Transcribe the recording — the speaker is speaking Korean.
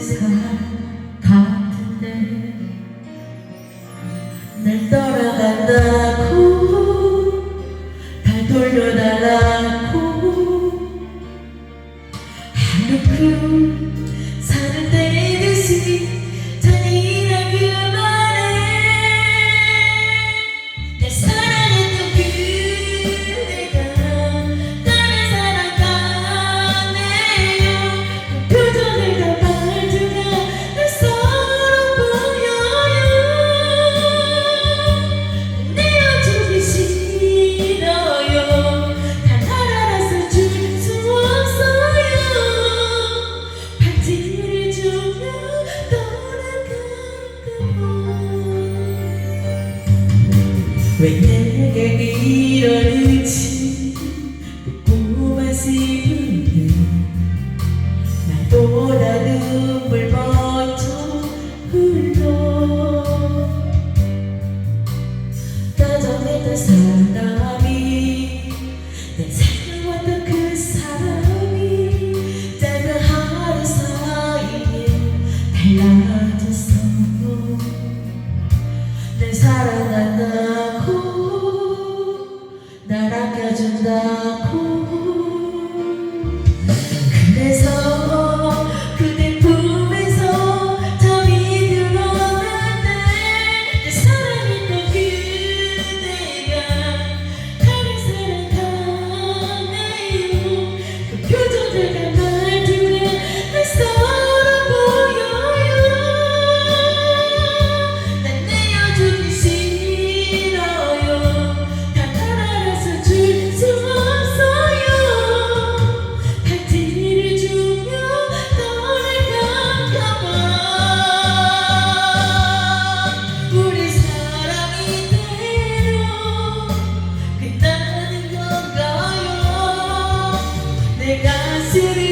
세상 같은데 날 따라간다고 달 돌려 왜 내게 이러는지 묻고만 싶은데 날보다 눈물 먼저 흘러. 다정했던 사람이 내 사랑했던 그 사람이 짧은 하루 사이에 달라졌어. 내 사랑한다 Llegar sería